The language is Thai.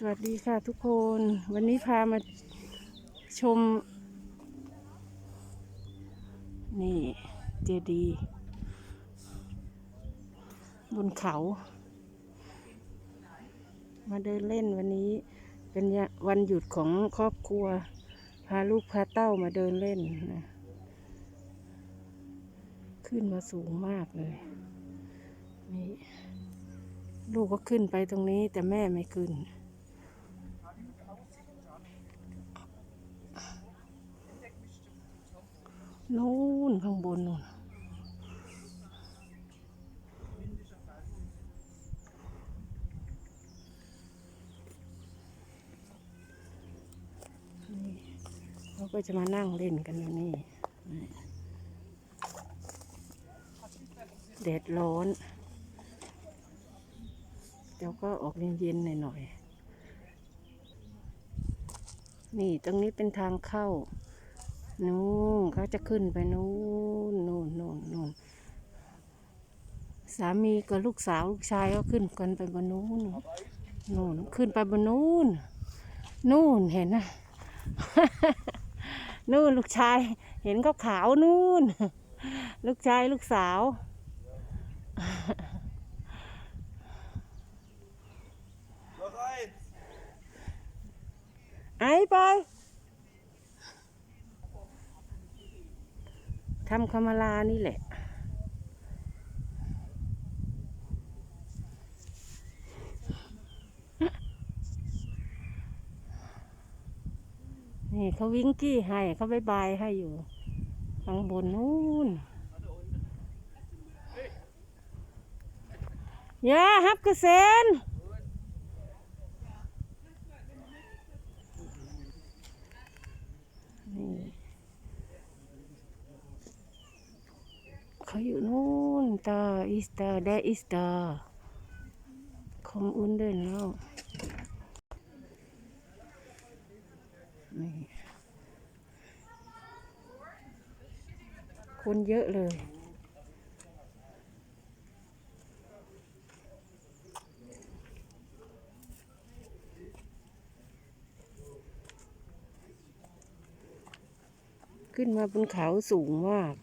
สวัสดีค่ะทุกคน วันนี้พามาชม นี่เจดีย์บนเขา มาเดินเล่นวันนี้เป็นวันหยุดของครอบครัว พาลูกพาเต้ามาเดินเล่นนะขึ้นมาสูงมากเลยนี่ลูกก็ขึ้นไปตรงนี้แต่แม่ไม่ขึ้น นู่นข้างบนนู่นเขาก็จะมานั่งเล่นกันอยู่นี่นี่แดดร้อนเดี๋ยวก็ออกเย็นๆหน่อยๆนี่ตรงนี้เป็นทางเข้า นู่นเขาจะขึ้นไปนู่นนู่นนู่นนู่นสามีกับลูกสาวลูกชายก็ขึ้นกันไปบนนู้นนู่นขึ้นไปบนนู้นนู่นเห็นนะนู่นลูกชาย เห็นเขาขาวนู่น ลูกชายลูกสาวไอ้ไป ทำคามลานี่แหละ นี่เขาวิ่งกี้ให้เขาบายบายให้อยู่ข้างบนนู้นยาฮับกระเซนนี่ เขาอยู่นู่นตาอิสตาแดอิสตาคอมอุ่นด้วยแล้วนี่คนเยอะเลยขึ้นมาบนเขาสูงมาก